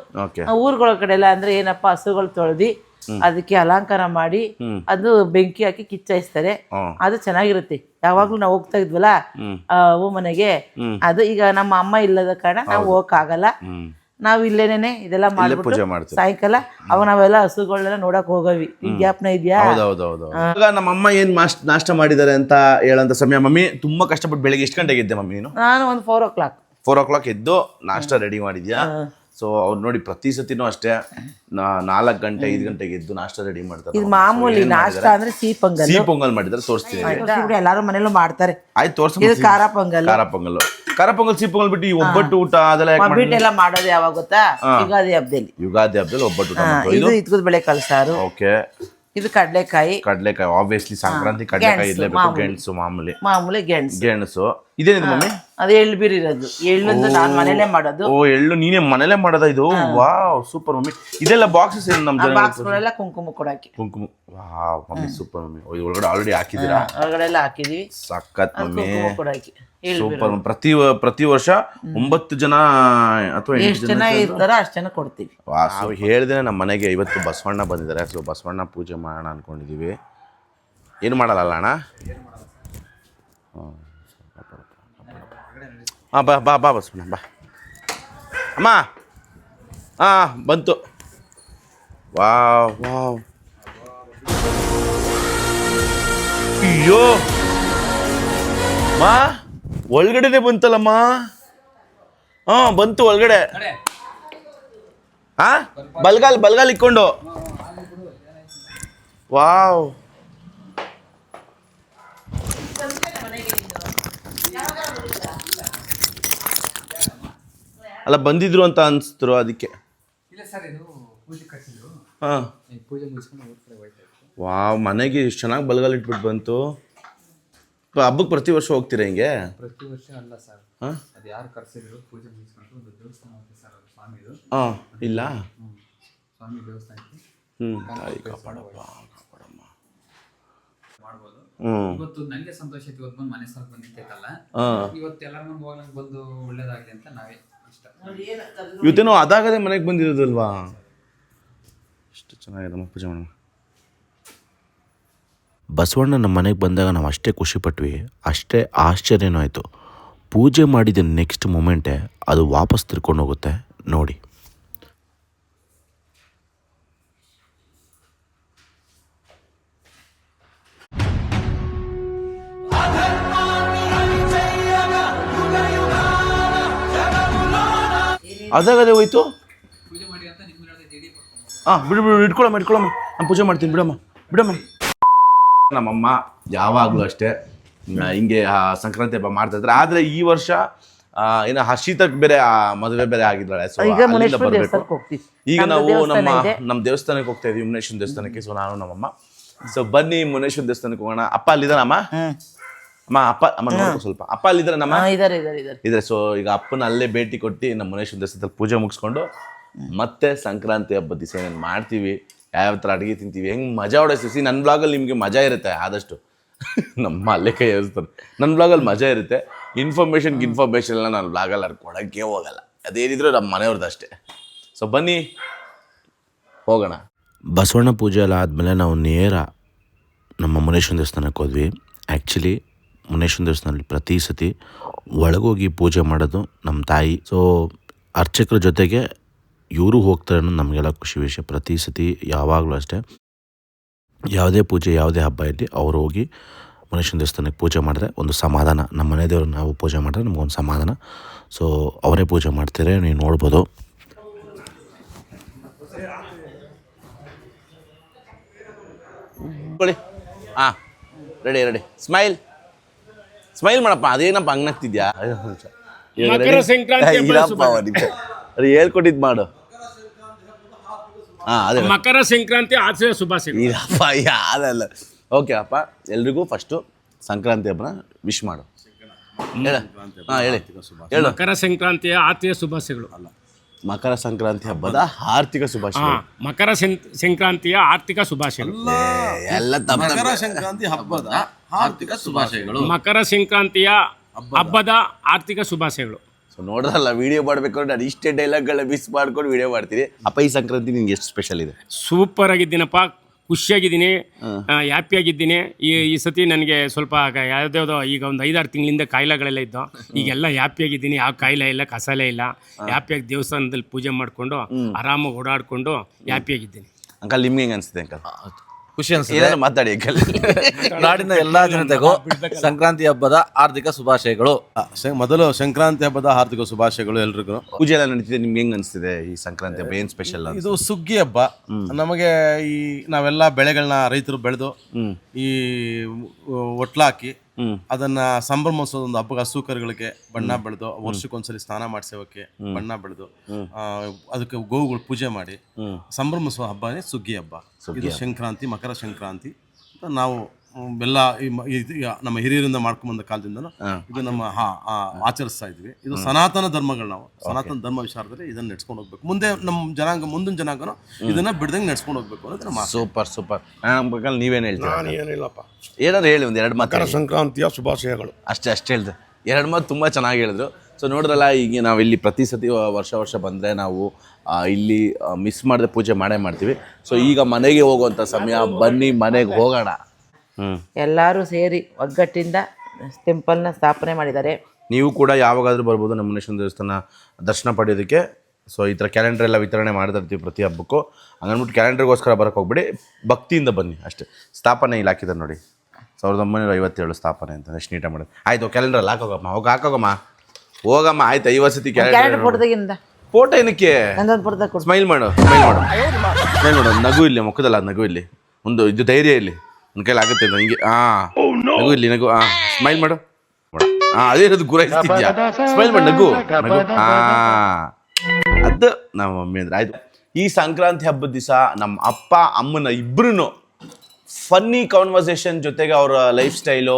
ಊರುಗಳ ಕಡೆ ಎಲ್ಲ ಅಂದ್ರೆ ಏನಪ್ಪ ಹಸುಗಳು ತೊಳೆದಿ ಅದಕ್ಕೆ ಅಲಂಕಾರ ಮಾಡಿ ಅದು ಬೆಂಕಿ ಹಾಕಿ ಕಿಚ್ಚಾಯಿಸ್ತಾರೆ ಅದು ಚೆನ್ನಾಗಿರುತ್ತೆ. ಯಾವಾಗ್ಲೂ ನಾವು ಹೋಗ್ತಾ ಇದ್ವಲ್ಲ ಮನೆಗೆ ಅದು ಈಗ ನಮ್ಮ ಅಮ್ಮ ಇಲ್ಲದ ಕಾರಣ ನಾವು ಹೋಗಕ್ಕಾಗಲ್ಲ. ನಾವು ಇಲ್ಲೇನೆ ಇದೆಲ್ಲ ಮಾಡ್ಬಿಟ್ಟು ಪೂಜೆ ಮಾಡ್ತೀವಿ. ಸಾಯಂಕಾಲ ಅವಾಗ ನಾವೆಲ್ಲ ಹಸುಗಳನ್ನೆಲ್ಲ ನೋಡಕ್ ಹೋಗವಿ. ಈ ಜ್ಞಾಪನ ಇದೆಯಾ? ಹೌದು ಇವಾಗ ನಮ್ಮ ಅಮ್ಮ ಏನ್ ಮಾಸ್ಟ್ ನಾಷ್ಟ ಮಾಡಿದ್ದಾರೆ ಅಂತ ಹೇಳಂತ ಸಮಯ ಮಮ್ಮಿ ತುಂಬಾ ಕಷ್ಟಪಟ್ಟು ಬೆಳಿಗ್ಗೆ ಎಷ್ಟು ಗಂಟೆಗೆ ಇದ್ದೆ ಮಮ್ಮಿ ನೀನು? ನಾನು ಒಂದು four o'clock four o'clock ಎದ್ದು ನಾಷ್ಟ ರೆಡಿ ಮಾಡಿದ್ಯಾ? ಸೊ ಅವ್ರು ನೋಡಿ ಪ್ರತಿ ಸತಿನೂ ಅಷ್ಟೇ ನಾಲ್ಕು ಗಂಟೆ ಐದು ಗಂಟೆಗೆ ಎದ್ದು ನಾಷ್ಟ ರೆಡಿ ಮಾಡ್ತಾರೆ. ಇದು ಮಾಮೂಲಿ ನಾಷ್ಟ ಅಂದ್ರೆ ಸಿಹಿ ಪೊಂಗಲ್. ಸಿಹಿ ಪೊಂಗಲ್ ಮಾಡಿದ್ರೆ ತೋರಿಸ್ತೀನಿ. ಎಲ್ಲಾರು ಮನೇಲೂ ಮಾಡ್ತಾರೆ. ಆಯ್ತು ತೋರಿಸಿ ಇದು ಖಾರ ಪೊಂಗಲ್. ಖಾರ ಪೊಂಗಲ್. ಖಾರ ಪೊಂಗಲ್ ಸಿಹಿ ಪೊಂಗಲ್ ಬಿಟ್ಟು ಈ ಒಬ್ಬಟ್ಟು ಊಟ ಅದೆಲ್ಲ ಒಬ್ಬಟ್ಟು ಎಲ್ಲ ಮಾಡೋದು ಯಾವಾಗ ಗೊತ್ತಾ? ಯುಗಾದಿ ಹಬ್ಬದಲ್ಲಿ. ಯುಗಾದಿ ಹಬ್ಬದಲ್ಲಿ ಒಬ್ಬಟ್ಟು ಊಟ ಮಾಡ್ತಾರೆ. ಇದು ಇದ್ಕದ ಬೆಳೆ ಕಲ್ಸಾರು ಓಕೆ. ಇದು ಕಡಲೆಕಾಯಿ. ಕಡಲೆಕಾಯಿ ಆಬ್ವಿಯಸ್ಲಿ ಸಂಕ್ರಾಂತಿ ಕಡಲೆಕಾಯಿ ಗೆಣಸು, ಇರ್ಲೇಬೇಕು ಮಾಮೂಲಿ. ಗೆಣಸು ಮಾಮೂಲಿ. ಮಾಮೂಲಿ ಗೆಣಸು. ಗೆಣಸು. ಇದೇನಿದು ಮಮ್ಮಿ? ಅದು ಎಳ್ಳು ಬೀರಿರೋದು ಎಳ್ಳು ನಾನು ಮನೇಲೆ ಮಾಡೋದು. ಓ ಎಳ್ಳು ನೀನೇ ಮನೇಲೆ ಮಾಡೋದ ಇದು? Wow super mummy. ಇದೆಲ್ಲ ಬಾಕ್ಸಸ್ ಏನು ನಮ್ಮ ಜನ ಬಾಕ್ಸ್ಗಳೆಲ್ಲ ಕುಂಕುಮ ಕೊಡಕ್ಕೆ ಕುಂಕುಮ. Wow mummy super mummy. ಓ, ಇದ್ ಒಳಗಡೆ ಆಲ್ರೆಡಿ ಹಾಕಿದ್ದೀರಾ ಒಳಗಡೆ ಎಲ್ಲ ಹಾಕಿದೀವಿ. ಸಖತ್ ಮಮ್ಮಿ. ಕೊಡಕ್ಕೆ ಸೂಪರ್ ಪ್ರತಿ ಪ್ರತಿ ವರ್ಷ ಒಂಬತ್ತು ಜನ ಅಥವಾ ಎಷ್ಟು ಜನ ಇರ್ತಾರ ಅಷ್ಟು ಜನ ಕೊಡ್ತೀವಿ. ನಾವು ಹೇಳಿದ್ರೆ ನಮ್ಮ ಮನೆಗೆ ಇವತ್ತು ಬಸವಣ್ಣ ಬಂದಿದ್ದಾರೆ. ಸೊ ಬಸವಣ್ಣ ಪೂಜೆ ಮಾಡೋಣ ಅನ್ಕೊಂಡಿದೀವಿ. ಏನು ಮಾಡಲ್ಲ ಅಣ್ಣ? ಹಾಂ, ಬಾ ಬಾ ಬಾ ಬಸವಣ್ಣ, ಬಾ. ಅಮ್ಮ. ಹಾಂ, ಬಂತು. Wow wow. ಅಯ್ಯೋ. ಮಾ ಒಳಗಡೆನೆ ಬಂತಲ್ಲಮ್ಮ. ಹಾಂ, ಬಂತು ಒಳಗಡೆ. ಹಾಂ? ಬಲ್ಗಾಲ್ ಬಲ್ಗಾಲ್ ಇಕ್ಕೊಂಡು. ವಾವ್. ಅಲ್ಲ ಬಂದಿದ್ರು ಅಂತ ಅನ್ಸಿದ್ರು ಅದಕ್ಕೆ. ಇಲ್ಲ ಸರ್ ಇದು ಪೂಜೆ ಕಟ್ಟಿದ್ರು. ಹಾಂ. ಪೂಜೆ ಮುಗಿಸ್ಕೊಂಡು ಊರ್ ಕಡೆ ಹೋಯ್ತಾ ವಾವ್ ಮನೆಗೆ ಇಷ್ಟು ಚೆನ್ನಾಗಿ ಬಲ್ಗಾಲ್ ಇಟ್ಬಿಟ್ಟು ಬಂತು. ಪ- ಹಬ್ಬಕ್ಕೆ ಪ್ರತಿ ವರ್ಷ ಹೋಗ್ತೀರಾ ಹಿಂಗೆ? ಪ್ರತಿ ವರ್ಷ ಅಲ್ಲ ಸರ್. ಹಾಂ? ಅದು ಯಾರು ಕರ್ಸಿದ್ರು ಪೂಜೆ ಮುಗಿಸ್ಕೊಂಡು ಒಂದು ದೇವಸ್ಥಾನ ಇದೆ ಸರ್ ಅದು ಸ್ವಾಮಿದು. ಹಾಂ ಇಲ್ಲ? ಸ್ವಾಮಿ ದೇವಸ್ಥಾನ ಐತಿ ಹ್ಞೂ ತಾಯಿ ಕಾಪಾಡಪ್ಪ ಕಾಪಾಡಮ್ಮ. ಮಾಡ್ಬೋದು. ಹ್ಞೂ ಇವತ್ತು ನನಗೆ ಸಂತೋಷ ಐತಿ ಇವತ್ತು ಬಂದು ಮನೆ ಸರ್ ಬಂದಿತ್ತಲ್ಲ ಹಾಂ. ಇವತ್ತು ಎಲ್ಲರ ಮುಂದೆ ಹೋಗ್ಲಂಗೆ ಬಂದು ಒಳ್ಳೇದಾಗ್ಲಿ ಅಂತ ನಾವೇ. ಇವತ್ತೇನೋ ಅದಾಗದೆ ಮನೆಗೆ ಬಂದಿರೋದಲ್ವಾ? ಎಷ್ಟು ಚೆನ್ನಾಗಿದೆ ನಮ್ಮ ಪೂಜೆ ಮಾಡೋಣ ಬಸವಣ್ಣ ನಮ್ಮ ಮನೆಗೆ ಬಂದಾಗ ನಾವು ಅಷ್ಟೇ ಖುಷಿಪಟ್ವಿ ಅಷ್ಟೇ ಆಶ್ಚರ್ಯನೂ ಆಯಿತು. ಪೂಜೆ ಮಾಡಿದ ನೆಕ್ಸ್ಟ್ ಮೂಮೆಂಟೇ ಅದು ವಾಪಸ್ ತಿರ್ಕೊಂಡು ಹೋಗುತ್ತೆ. ನೋಡಿ. ಅದಾಗದೆ ಹೋಯ್ತು? ಪೂಜೆ ಮಾಡಿ ಅಂತ ನಿಮ್ಮ ಹೇಳಿದೆ ಜಡಿ ಪಡ್ಕೊಂಡು ಹಾಂ ಬಿಡು ಬಿಡು ಇಟ್ಕೊಳಮ್ಮ ಇಟ್ಕೊಳಮ್ಮ ನಾನು ಪೂಜೆ ಮಾಡ್ತೀನಿ ಬಿಡಮ್ಮ ಬಿಡಮ್ಮ. ನಮ್ಮಮ್ಮ ಯಾವಾಗಲೂ ಅಷ್ಟೇ ಹಿಂಗೆ ಆ ಸಂಕ್ರಾಂತಿ ಹಬ್ಬ ಮಾಡ್ತಾ ಇದ್ರೆ ಆದರೆ ಈ ವರ್ಷ ಆ, ಏನೋ ಹರ್ಷಿತಕ್ಕೆ ಬೇರೆ ಆ ಮದುವೆ ಬೇರೆ ಆಗಿದ್ದಾಳೆ. ಸೊ ಈಗ ಅಲ್ಲಿಂದ ಬರಬೇಕು. ದೇವಸ್ಥಾನಕ್ಕೆ ಹೋಗ್ತೀವಿ ಈಗ ನಾವು ನಮ್ಮ. ನಮ್ಮ ದೇವಸ್ಥಾನಕ್ಕೆ ಹೋಗ್ತಾ ಇದೀವಿ ಮುನೇಶ್ವರ ದೇವಸ್ಥಾನಕ್ಕೆ. ಸೊ ನಾನು ನಮ್ಮಮ್ಮ. ಸೊ ಬನ್ನಿ ಮುನೇಶ್ವರ ದೇವಸ್ಥಾನಕ್ಕೆ ಹೋಗೋಣ. ಅಪ್ಪ ಅಲ್ಲಿದ್ದಾನಮ್ಮ? ಹ್ಮ್. ಅಮ್ಮ ಅಪ್ಪ ಅಮ್ಮ ನೋಡ್ಕೊ ಸ್ವಲ್ಪ. ಅಪ್ಪ ಅಲ್ಲಿ ಹಾ, ಇದಾರೆ ಇದಾರೆ ಇದಾರೆ. ಇದೆ ಸೊ ಈಗ ಅಪ್ಪನ ಅಲ್ಲೇ ಭೇಟಿ ಕೊಟ್ಟು ನಮ್ಮ ಮುನೇಶ್ವರ ದೇವಸ್ಥಾನದಲ್ಲಿ ಪೂಜೆ ಮುಗಿಸ್ಕೊಂಡು ಮತ್ತೆ ಸಂಕ್ರಾಂತಿ ಹಬ್ಬದ ದಿವಸ ಏನೇನು ಮಾಡ್ತೀವಿ ಯಾವ್ಯಾವ ಥರ ಅಡುಗೆ ತಿಂತೀವಿ ಹೆಂಗೆ ಮಜಾ ಹೊಡೆಸಿ ನನ್ನ ಬ್ಲಾಗಲ್ಲಿ ನಿಮಗೆ ಮಜಾ ಇರುತ್ತೆ ಆದಷ್ಟು. ನಮ್ಮ ಅಲ್ಲೇ ಕೈ ಏರಿಸ್ತಾರೆ ನನ್ನ ಬ್ಲಾಗಲ್ಲಿ ಮಜಾ ಇರುತ್ತೆ. ಇನ್ಫಾರ್ಮೇಷನ್ಗೆ ಇನ್ಫಾರ್ಮೇಷನ್ ಎಲ್ಲ ನಾನು ಬ್ಲಾಗಲ್ಲಿ ಅದು ಕೊಡೋಕ್ಕೆ ಹೋಗಲ್ಲ. ಅದೇನಿದ್ರು ನಮ್ಮ ಮನೆಯವ್ರದ್ದು ಅಷ್ಟೇ. ಸೊ ಬನ್ನಿ ಹೋಗೋಣ. ಬಸವಣ್ಣ ಪೂಜೆ ಎಲ್ಲ ಆದಮೇಲೆ ನಾವು ನೇರ ನಮ್ಮ ಮುನೇಶ್ವರ ದೇವಸ್ಥಾನಕ್ಕೆ ಹೋದ್ವಿ. ಆ್ಯಕ್ಚುಲಿ ಮುನೇಶ್ವರ ದೇವಸ್ಥಾನದಲ್ಲಿ ಪ್ರತಿ ಸತಿ ಒಳಗೋಗಿ ಪೂಜೆ ಮಾಡೋದು ನಮ್ಮ ತಾಯಿ. ಸೊ ಅರ್ಚಕರ ಜೊತೆಗೆ ಇವರು ಹೋಗ್ತಾರೆ ಅನ್ನೋದು ನಮಗೆಲ್ಲ ಖುಷಿ ವಿಷಯ. ಪ್ರತಿ ಸತಿ ಯಾವಾಗಲೂ ಅಷ್ಟೇ ಯಾವುದೇ ಪೂಜೆ, ಯಾವುದೇ ಹಬ್ಬ ಇರಲಿ, ಅವ್ರು ಹೋಗಿ ಮನುಷ್ಯನ ದೇವಸ್ಥಾನಕ್ಕೆ ಪೂಜೆ ಮಾಡಿದ್ರೆ ಒಂದು ಸಮಾಧಾನ. ನಮ್ಮ ಮನೆ ದೇವ್ರನ್ನ ನಾವು ಪೂಜೆ ಮಾಡಿದ್ರೆ ನಮಗೊಂದು ಸಮಾಧಾನ. ಸೊ ಅವರೇ ಪೂಜೆ ಮಾಡ್ತಾರೆ, ನೀವು ನೋಡ್ಬೋದು. ಹಾಂ ರೆಡಿ ರೆಡಿ. ಸ್ಮೈಲ್ ಸ್ಮೈಲ್ ಮಾಡಪ್ಪ ಅದೇನಪ್ಪ ಹಂಗ್ನಾಗ್ತಿದ್ಯಾ ಮಕರ ಸಂಕ್ರಾಂತಿ ಹಬ್ಬದ ಅದು ಹೇಳ್ಕೊಟ್ಟಿದ್ದು ಮಾಡು. ಹಾ ಅದೇ. ಮಕರ ಸಂಕ್ರಾಂತಿ ಆಚರಣೆ ಶುಭಾಶಯ ಯಾವ್ದಲ್ಲ ಓಕೆ ಅಪ್ಪ ಎಲ್ರಿಗೂ ಫಸ್ಟು ಸಂಕ್ರಾಂತಿ ಹಬ್ಬನ ವಿಶ್ ಮಾಡು. ಹೇಳ. ಹಾಂ ಹೇಳಿ. ಹೇಳು ಮಕರ ಸಂಕ್ರಾಂತಿಯ ಆತ್ಮೀಯ ಶುಭಾಶಯಗಳು ಮಕರ ಸಂಕ್ರಾಂತಿ ಹಬ್ಬದ ಆರ್ಥಿಕ ಶುಭಾಶಯ ಮಕರ ಸಂ- ಸಂಕ್ರಾಂತಿಯ ಆರ್ಥಿಕ ಶುಭಾಶಯ ಎಲ್ಲ ತಮ್ಮ ಮಕರ ಸಂಕ್ರಾಂತಿ ಹಬ್ಬದ ಆರ್ಥಿಕ ಶುಭಾಶಯಗಳು. ಮಕರ ಸಂಕ್ರಾಂತಿಯ ಹಬ್ಬದ. ಆರ್ಥಿಕ ಶುಭಾಶಯಗಳು. ಸೊ ನೋಡ್ರಲ್ಲ ವಿಡಿಯೋ ಮಾಡಬೇಕು ನಾನು ಇಷ್ಟೇ ಡೈಲಾಗ್ಗಳನ್ನ ಮಿಸ್ ಮಾಡ್ಕೊಂಡು ವಿಡಿಯೋ ಮಾಡ್ತೀನಿ. ಅಪ್ಪ ಈ ಸಂಕ್ರಾಂತಿ ನಿಂಗೆ ಎಷ್ಟು ಸ್ಪೆಷಲ್ ಇದೆ? ಸೂಪರ್ ಆಗಿದ್ದೀನಪ್ಪ. ಖುಷಿಯಾಗಿದ್ದೀನಿ. ಹ್ಯಾಪಿ ಆಗಿದ್ದೀನಿ ಈ ಈ ಸತಿ ನನಗೆ ಸ್ವಲ್ಪ ಯಾವ್ದ್ಯಾವ್ದೋ ಈಗ ಒಂದು ಐದಾರು ತಿಂಗಳಿಂದ ಕಾಯಿಲೆಗಳೆಲ್ಲ ಇದ್ದು ಈಗೆಲ್ಲ ಹ್ಯಾಪಿ ಆಗಿದ್ದೀನಿ ಯಾವ ಕಾಯಿಲೆ ಇಲ್ಲ ಕಸಾಲೆ ಇಲ್ಲ. ಹ್ಯಾಪಿಯಾಗಿ ದೇವಸ್ಥಾನದಲ್ಲಿ ಪೂಜೆ ಮಾಡಿಕೊಂಡು ಆರಾಮಾಗಿ ಓಡಾಡಿಕೊಂಡು ಹ್ಯಾಪಿಯಾಗಿದ್ದೀನಿ. ಅಂಕಲ್ ನಿಮ್ಗೆ ಹೆಂಗೆ ಅನಿಸುತ್ತೆ ಅಂಕಲ್? ಖುಷಿ ಅನ್ಸುತ್ತೆ. ಮಾತಾಡಿ ನಾಡಿನ ಎಲ್ಲಾ ಜನತೆಗೂ ಸಂಕ್ರಾಂತಿ ಹಬ್ಬದ ಆರ್ಥಿಕ ಶುಭಾಶಯಗಳು. ಮೊದಲು ಸಂಕ್ರಾಂತಿ ಹಬ್ಬದ ಆರ್ಥಿಕ ಶುಭಾಶಯಗಳು ಎಲ್ರಿಗೂ. ಪೂಜೆ ಎಲ್ಲ ನಡೀತಿದೆ ನಿಮ್ಗೆ ಹೆಂಗ್ ಅನಿಸ್ತಿದೆ ಈ ಸಂಕ್ರಾಂತಿ ಹಬ್ಬ ಏನ್ ಸ್ಪೆಷಲ್ ಇದು ಸುಗ್ಗಿ ಹಬ್ಬ. ನಮಗೆ ಈ ನಾವೆಲ್ಲ ಬೆಳೆಗಳನ್ನ ರೈತರು ಬೆಳೆದು ಈ ಒಟ್ಲಾಕಿ ಅದನ್ನ ಸಂಭ್ರಮಿಸೋದು ಒಂದು ಹಬ್ಬ ಹಸುಕರುಗಳಿಗೆ ಬಣ್ಣ ಬೆಳೆದು ವರ್ಷಕ್ಕೊಂದ್ಸಲಿ ಸ್ನಾನ ಮಾಡಿಸೋಕೆ ಬಣ್ಣ ಬೆಳೆದು ಅದಕ್ಕೆ ಗೋವುಗಳು ಪೂಜೆ ಮಾಡಿ. ಸಂಭ್ರಮಿಸುವ ಹಬ್ಬನೇ ಸುಗ್ಗಿ ಹಬ್ಬ. ಇದು ಸಂಕ್ರಾಂತಿ ಮಕರ ಸಂಕ್ರಾಂತಿ ನಾವು ಮ್, ಎಲ್ಲ ಈ ಮ- ಇದು ಈ ನಮ್ಮ ಹಿರಿಯರಿಂದ ಮಾಡ್ಕೊಂಬಂದ ಕಾಲದಿಂದನೂ ಇದು ನಮ್ಮ ಹಾ ಆ, ಆಚರಿಸ್ತಾ ಇದ್ವಿ. ಇದು ಸನಾತನ ಧರ್ಮಗಳು ನಾವು. ಸನಾತನ ಧರ್ಮ ವಿಚಾರದಲ್ಲಿ ಇದನ್ನ ನಡ್ಸ್ಕೊಂಡು ಹೋಗ್ಬೇಕು. ಮುಂದೆ ನಮ್ಮ ಜನಾಂಗ ಮುಂದಿನ ಜನಾಂಗನು ಇದನ್ನ ಬಿಡ್ದಂಗೆ ನಡ್ಸ್ಕೊಂಡು ಹೋಗ್ಬೇಕು ಅನ್ನೋದು ನಮ್ಮ ಆಸೆ. Super super. ನೀವೇನು ಹೇಳ್ತೀರಾ? ಏನಿಲ್ಲಪ್ಪ ಏನಾದ್ರು ಹೇಳಿ ಒಂದು ಎರಡು ಮಾತು ಮಕರ ಹೇಳಿ. ಸಂಕ್ರಾಂತಿಯ ಶುಭಾಶಯಗಳು. ಅಷ್ಟೇ ಅಷ್ಟೇ ಹೇಳಿದೆ. ಎರಡು ಮಾತು ತುಂಬ ಚೆನ್ನಾಗಿ ಹೇಳಿದ್ರು. ಸೊ ನೋಡಿದ್ರಲ್ಲ ಈಗ ನಾವು ಇಲ್ಲಿ ಪ್ರತಿ ಸತಿ ವರ್ಷ ವರ್ಷ ಬಂದರೆ ನಾವು ಆ, ಇಲ್ಲಿ ಮಿಸ್ ಮಾಡದೆ ಪೂಜೆ ಮಾಡೇ ಮಾಡ್ತೀವಿ. ಸೊ ಈಗ ಮನೆಗೆ ಹೋಗುವಂಥ ಸಮಯ ಬನ್ನಿ ಮನೆಗೆ ಹೋಗೋಣ. ಎಲ್ಲರೂ ಸೇರಿ ಒಗ್ಗಟ್ಟಿಂದ ಟೆಂಪಲ್ನ ಸ್ಥಾಪನೆ ಮಾಡಿದ್ದಾರೆ. ನೀವು ಕೂಡ ಯಾವಾಗಾದರೂ ಬರ್ಬೋದು ನಮ್ಮ ಮುನೇಶ್ವರ ದೇವಸ್ಥಾನ ದರ್ಶನ ಪಡೆಯೋದಕ್ಕೆ. ಸೊ ಈ ಥರ ಕ್ಯಾಲೆಂಡರ್ ಎಲ್ಲ ವಿತರಣೆ ಮಾಡ್ತಾ ಇರ್ತೀವಿ ಪ್ರತಿ ಹಬ್ಬಕ್ಕೂ. ಹಂಗನ್ಬಿಟ್ಟು ಕ್ಯಾಲೆಂಡರ್ಗೋಸ್ಕರ ಬರೋಕ್ಕೆ ಹೋಗ್ಬಿಡಿ. ಭಕ್ತಿಯಿಂದ ಬನ್ನಿ ಅಷ್ಟೇ. ಸ್ಥಾಪನೆ ಇಲ್ಲಿ ಹಾಕಿದ್ದಾರೆ ನೋಡಿ. ಸಾವಿರದ ಒಂಬೈನೂರ ಐವತ್ತೇಳು ಸ್ಥಾಪನೆ ಅಂತ ಎಷ್ಟು ನೀಟಾಗಿ ಮಾಡೋದು ಆಯಿತು ಕ್ಯಾಲೆಂಡರ್ ಅಲ್ಲಿ ಹಾಕೋಗಮ್ಮ. ಹೋಗಿ ಹಾಕೋಗಮ್ಮ. ಹೋಗಮ್ಮ. ಆಯ್ತು ಐವತ್ತು ಸತಿ ಕ್ಯಾಲೆಂಡರ್ ಫೋಟೋದಾಗಿಂದ ಫೋಟೋ ಏನಕ್ಕೆ? ಸ್ಮೈಲ್ ಮಾಡು ಸ್ಮೈಲ್ ಮಾಡು. ಸ್ಮೈಲ್ ಮಾಡು ನಗು ಇಲ್ಲಿ ಮುಖದಲ್ಲ ನಗು ಇಲ್ಲಿ. ಒಂದು ಇದು ಧೈರ್ಯ ಇಲ್ಲಿ. ನನ್ನ ಕೈಲಿ ಆಗುತ್ತೆ ಅಂತ ಹಿಂಗೆ ಹಾ ನಗು ಇಲ್ಲಿ ನಗು ಹಾ ಸ್ಮೈಲ್ ಮಾಡು. ಹಾ ಅದೇ ಇರೋದು ಗುರಾಯಿಸ್ತಿದ್ಯಾ? ಸ್ಮೈಲ್ ಮಾಡು ನಗು ನಗು. ಹಾ ಅದು ನಮ್ಮ ಮಮ್ಮಿ ಅಂದ್ರೆ. ಆಯ್ತು. ಈ ಸಂಕ್ರಾಂತಿ ಹಬ್ಬದ ದಿವಸ ನಮ್ಮ ಅಪ್ಪ ಅಮ್ಮನ ಇಬ್ಬರೂ ಫನ್ನಿ ಕಾನ್ವರ್ಸೇಷನ್ ಜೊತೆಗೆ ಅವರ ಲೈಫ್ ಸ್ಟೈಲು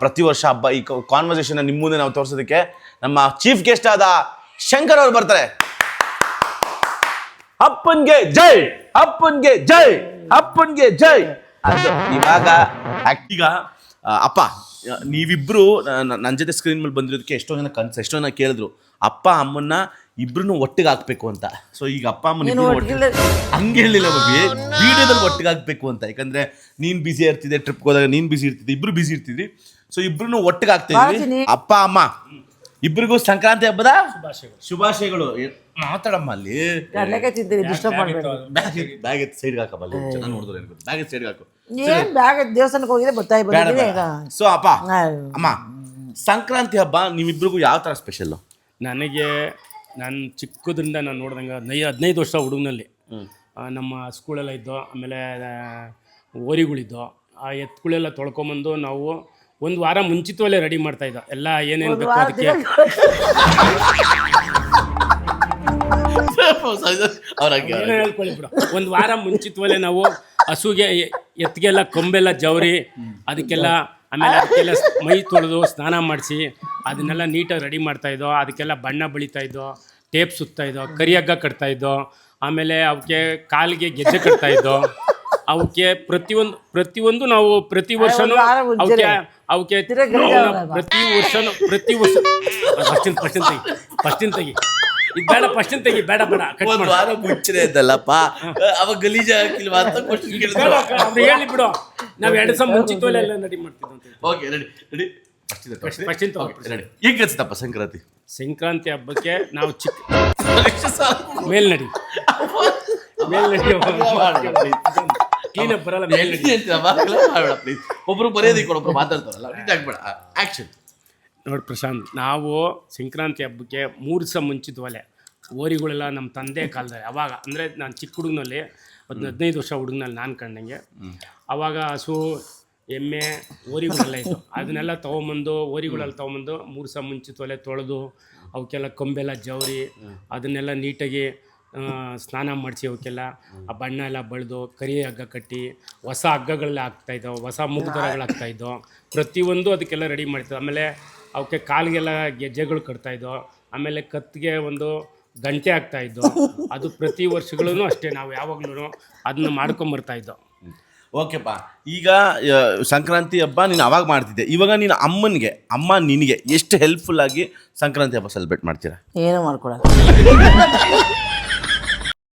ಪ್ರತಿ ವರ್ಷ ಹಬ್ಬ ಈ ಕಾನ್ವರ್ಸೇಷನ್ ನಿಮ್ಮ ಮುಂದೆ ನಾವು ತೋರಿಸೋದಕ್ಕೆ ನಮ್ಮ ಚೀಫ್ ಗೆಸ್ಟ್ ಆದ ಶಂಕರ್ ಅವರು ಬರ್ತಾರೆ. ಅಪ್ಪನ್ಗೆ ಜೈ ಅಪ್ಪನ್ಗೆ ಜೈ ಅಪ್ಪನ್ಗೆ ಜೈ. ಇವಾಗ act- ಈಗ ಅಪ್ಪ ನೀವಿಬ್ರು ನನ್ನ ಜೊತೆ ಸ್ಕ್ರೀನ್ ಮೇಲೆ ಬಂದಿರೋದಕ್ಕೆ ಎಷ್ಟೋ ಜನ ಕನ್ಸ್ ಎಷ್ಟೋ ಜನ ಕೇಳಿದ್ರು ಅಪ್ಪ ಅಮ್ಮನ್ನ ಇಬ್ರು ಒಟ್ಟಿಗೆ ಹಾಕ್ಬೇಕು ಅಂತ. ಸೊ ಈಗ ಅಪ್ಪ ಅಮ್ಮನ ಹಂಗೆ ಹೇಳಿಲ್ಲ ಮಮ್ಮಿ ವಿಡಿಯೋದಲ್ಲಿ ಒಟ್ಟಿಗೆ ಹಾಕ್ಬೇಕು ಅಂತ. ಯಾಕಂದ್ರೆ ನೀನ್ ಬಿಸಿ ಇರ್ತಿದ್ದೆ ಟ್ರಿಪ್ ಹೋದಾಗ ನೀನ್ ಬಿಸಿ ಇರ್ತಿದ್ದೆ ಇಬ್ರು ಬಿಸಿ ಇರ್ತಿದ್ರಿ. ಸೊ ಇಬ್ರು ಒಟ್ಟಿಗೆ ಹಾಕ್ತಾ. ಅಪ್ಪ ಅಮ್ಮ ಇಬ್ರಿಗೂ ಸಂಕ್ರಾಂತಿ ಹಬ್ಬದ ಶುಭಾಶಯಗಳು. ಏ- ಮಾತಾಡಮ್ಮ ಅಲ್ಲಿ. ಕಡ್ಲೆಕಾಯಿ ತಿಂತೀವಿ ಡಿಸ್ಟರ್ಬ್ ಮಾಡಬೇಡ. ಬ್ಯಾಗ್ ಬ್ಯಾಗ್ ಎತ್ತಿ ಸೈಡ್ಗೆ ಹಾಕಮ್ಮ ಅಲ್ಲಿ. ಚೆನ್ನಾಗಿ ನೋಡಿದ್ರೆ ಏನ್ ಬ್ಯಾಗ್ ಎತ್ತಿ ಸೈಡ್ಗೆ ಹಾಕು. ಏನ್ ಬ್ಯಾಗ್ ದೇವಸ್ಥಾನಕ್ಕೆ ಹೋಗಿದೆ ಬೇಡ ಬಂದಿದೆ ಈಗ. ಸೊ ಅಪ್ಪ ಅಮ್ಮ ಸಂಕ್ರಾಂತಿ ಹಬ್ಬ ನಿಮ್ಮಿಬ್ರಿಗೂ ಯಾವ ತರ ಸ್ಪೆಷಲ್ ನನಗೆ ನಾನು ಚಿಕ್ಕದ್ರಿಂದ ನಾನು ನೋಡ್ದಂಗೆ ನೈ ಹದಿನೈದು ವರ್ಷ ಹುಡುಗನಲ್ಲಿ. ನಮ್ಮ ಸ್ಕೂಲೆಲ್ಲ ಇದ್ದೋ ಆಮೇಲೆ ಆ, ಹೋರಿಗಳಿದ್ದೋ ಆ ಎತ್ತುಗಳೆಲ್ಲ ತೊಳ್ಕೊಂಬಂದು ನಾವು ಒಂದು ವಾರ ಮುಂಚಿತವಲ್ಲೇ ರೆಡಿ ಮಾಡ್ತಾ ಇದ್ದ. ಎಲ್ಲ ಏನೇನು ಬೇಕು ಅದಕ್ಕೆ. ಅವ್ರಾಗೆ ಏನೋ ಹೇಳ್ಕೊಳ್ಳಿ ಬಿಡು. ಒಂದು ವಾರ ಮುಂಚಿತವಲ್ಲೇ ನಾವು ಹಸುಗೆ ಎ- ಎತ್ತಿಗೆಲ್ಲ ಕೊಂಬೆಲ್ಲ ಜವರಿ ಅದಕ್ಕೆಲ್ಲ ಆಮೇಲೆ ಅದಕ್ಕೆಲ್ಲ ಸ್- ಮೈ ತೊಳೆದು ಸ್ನಾನ ಮಾಡಿಸಿ ಅದನ್ನೆಲ್ಲ ನೀಟಾಗಿ ರೆಡಿ ಮಾಡ್ತಾ ಇದ್ದೋ ಅದಕ್ಕೆಲ್ಲ ಬಣ್ಣ ಬಳಿತಾ ಇದ್ದೋ ಟೇಪ್ ಸುತ್ತಾ ಇದ್ದೋ ಕರಿಯಗ್ಗ ಕಟ್ತಾ ಇದ್ದೋ ಆಮೇಲೆ ಅವಕ್ಕೆ ಕಾಲಿಗೆ ಗೆಜ್ಜೆ ಕಟ್ತಾ ಇದ್ದೋ ಅವಕ್ಕೆ ಪ್ರತಿಯೊಂದು ಪ್ರತಿಯೊಂದು ನಾವು ಪ್ರತಿ ವರ್ಷನೂ. ಅವಕ್ಕೆ ಅವಕ್ಕೆ? ಪ್ರತಿ ವರ್ಷನೂ ಪ್ರತಿ ವರ್ಷ ಫಸ್ಟಿನ ಫಸ್ಟಿನ ತೆಗಿ ಫಸ್ಟಿನ ತೆಗಿ. ಇದು ಬೇಡ ಫಸ್ಟಿನ ತೆಗಿ ಬೇಡ ಬೇಡ ಕಟ್ ಒಂದ್ ಮಾಡು. ವಾರ ಇದ್ದಲ್ಲಪ್ಪ ಅವಾಗ ಗಲೀಜ ಹಾಕಿಲ್ವಾ ಅಂತ ಕ್ವಶನ್ ಕೇಳಿದ್ರು. ಹೇಳಿ ಬಿಡು ನಾವು ಎರಡು ದಿವಸ ಮುಂಚಿತವಲ್ಲೇ ಎಲ್ಲ ನಡಿ ಮಾಡ್ತಿದ್ವಿ ಅಂತ ಓಕೆ ರೆಡಿ ರೆಡಿ ತಗೋ. ಅನ್ಸುತ್ತಪ್ಪ ಸಂಕ್ರಾಂತಿ? ಸಂಕ್ರಾಂತಿ ಹಬ್ಬಕ್ಕೆ ನಾವು ಚಿಕ್ಕ ಮೇಲ್ನಡಿ. ಮೇಲ್ನಡಿ ಕ್ಲೀನಪ್ ಬರಲ್ಲ ಮೇಲ್ನಡಿ ಒಬ್ರು ಬರೆಯೋದಕ್ಕೆ ಒಬ್ರು ಮಾತಾಡ್ತಾರಲ್ಲ ನೋಡಿ ಪ್ರಶಾಂತ್ ನಾವು ಸಂಕ್ರಾಂತಿ ಹಬ್ಬಕ್ಕೆ ಮೂರು ದಿವಸ ಮುಂಚಿತವಲೆ ಓರಿಗಳೆಲ್ಲ ನಮ್ಮ ತಂದೆ ಕಾಲದಲ್ಲಿ. ಅವಾಗ ಅಂದರೆ ನಾನು ಚಿಕ್ಕ ಹುಡುಗನಲ್ಲಿ ಒಂದು ಹದಿನೈದು ವರ್ಷ ಹುಡುಗನಲ್ಲಿ ನಾನು ಕಂಡಂಗೆ. ಅವಾಗ ಹಸು ಎಮ್ಮೆ ಓರಿಗಳೆಲ್ಲ ಇತ್ತು. ಅದನ್ನೆಲ್ಲ ತೊಗೊಂಬಂದು ಓರಿಗಳೆಲ್ಲ ತೊಗೊಂಬಂದು ಮೂರು ದಿವಸ ಮುಂಚಿತವಲೆ ತೊಳೆದು ಅವಕ್ಕೆಲ್ಲ ಕೊಂಬೆಲ್ಲ ಜವರಿ ಅದನ್ನೆಲ್ಲ ನೀಟಾಗಿ ಸ್ನಾನ ಮಾಡಿಸಿ ಅವಕ್ಕೆಲ್ಲ ಆ ಬಣ್ಣ ಎಲ್ಲ ಬಳ್ದು ಕರಿ ಹಗ್ಗ ಕಟ್ಟಿ ಹೊಸ ಹಗ್ಗಗಳೆಲ್ಲ ಹಾಕ್ತಾಯಿದ್ದೋ ಹೊಸ ಮುಗ್ದರಗಳು ಹಾಕ್ತಾಯಿದ್ದೋ ಪ್ರತಿಯೊಂದು ಅದಕ್ಕೆಲ್ಲ ರೆಡಿ ಮಾಡ್ತಿದ್ದೋ ಆಮೇಲೆ ಅವಕ್ಕೆ ಕಾಲಿಗೆಲ್ಲ ಗೆಜ್ಜೆಗಳು ಕಟ್ತಾಯಿದ್ದೋ ಆಮೇಲೆ ಕತ್ತಿಗೆ ಒಂದು ಗಂಟೆ ಆಗ್ತಾಯಿದ್ದು ಅದು ಪ್ರತಿ ವರ್ಷಗಳೂ ಅಷ್ಟೇ ನಾವು ಯಾವಾಗಲೂ ಅದನ್ನ ಮಾಡ್ಕೊಂಬರ್ತಾಯಿದ್ದೋ ಓಕೆಪ್ಪ. ಈಗ ಆ, ಸಂಕ್ರಾಂತಿ ಹಬ್ಬ ನೀನು ಅವಾಗ ಮಾಡ್ತಿದ್ದೆ. ಇವಾಗ ನೀನು ಅಮ್ಮನಿಗೆ ಅಮ್ಮ ನಿನಗೆ ಎಷ್ಟು ಹೆಲ್ಪ್ಫುಲ್ ಆಗಿ ಸಂಕ್ರಾಂತಿ ಹಬ್ಬ ಸೆಲೆಬ್ರೇಟ್ ಮಾಡ್ತೀರಾ? ಏನೋ ಮಾಡ್ಕೊಡಲ್ಲ